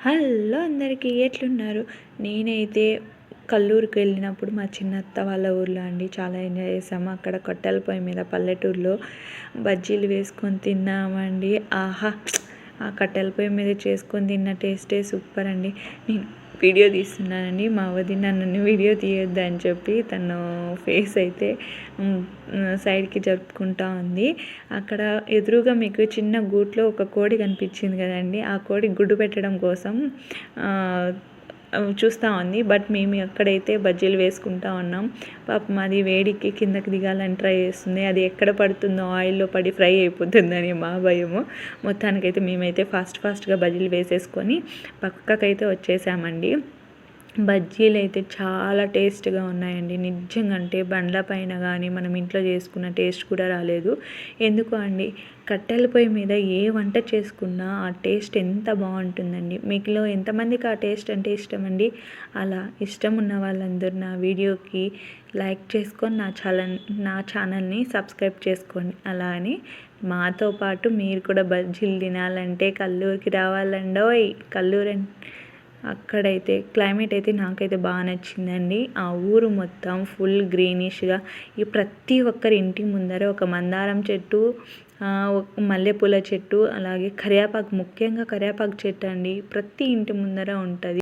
Hello అందరికీ ఎట్లున్నారు? నేనైతే కల్లూరుకి వెళ్ళినప్పుడు మా చిన్నత్త వాళ్ళ ఊర్లో అండి చాలా ఎంజాయ్ చేసాము అక్కడ కట్టెల పొయ్యి మీద పల్లెటూరులో బజ్జీలు వేసుకొని తిన్నామండి. ఆహా! ఆ కట్టెల పొయ్యి మీద చేసుకొని తిన్న టేస్టే సూపర్ అండి. నేను వీడియో తీస్తున్నానండి మా వదిన నన్ను వీడియో తీయొద్దు అని చెప్పి తను ఫేస్ అయితే సైడ్కి జరుపుకుంటా ఉంది. అక్కడ ఎదురుగా మీకు చిన్న గూట్లో ఒక కోడి కనిపించింది కదండి. ఆ కోడి గుడ్డు పెట్టడం కోసం చూస్తూ ఉంది. బట్ మేము ఎక్కడైతే బజ్జీలు వేసుకుంటా ఉన్నాం పాపం అది వేడికి కిందకి దిగాలని ట్రై చేస్తుంది. అది ఎక్కడ పడుతుందో ఆయిల్లో పడి ఫ్రై అయిపోతుందని మా భయము. మొత్తానికైతే మేమైతే ఫాస్ట్ ఫాస్ట్గా బజ్జీలు వేసేసుకొని పక్కకైతే వచ్చేసామండి. బజ్జీలు అయితే చాలా టేస్ట్గా ఉన్నాయండి. నిజంగా అంటే బండ్ల పైన కానీ మనం ఇంట్లో చేసుకున్న టేస్ట్ కూడా రాలేదు. ఎందుకు అండి? కట్టెల పొయ్యి మీద ఏ వంట చేసుకున్నా ఆ టేస్ట్ ఎంత బాగుంటుందండి. మీకులో ఎంతమందికి ఆ టేస్ట్ అంటే ఇష్టం అండి అలా ఇష్టం ఉన్న వాళ్ళందరూ నా వీడియోకి లైక్ చేసుకొని నా ఛానల్ నా ఛానల్ని సబ్స్క్రైబ్ చేసుకోండి. అలా అని మాతో పాటు మీరు కూడా బజ్జీలు తినాలంటే కల్లూరికి రావాలండోయ్. కల్లూరు అక్కడైతే క్లైమేట్ అయితే నాకైతే బాగా నచ్చిందండి. ఆ ఊరు మొత్తం ఫుల్ గ్రీనిష్గా. ఈ ప్రతి ఒక్కరి ఇంటి ముందర ఒక మందారం చెట్టు మల్లెపూల చెట్టు అలాగే కరివేపాకు ముఖ్యంగా కరివేపాకు చెట్టు అండి. ప్రతి ఇంటి ముందర ఉంటుంది.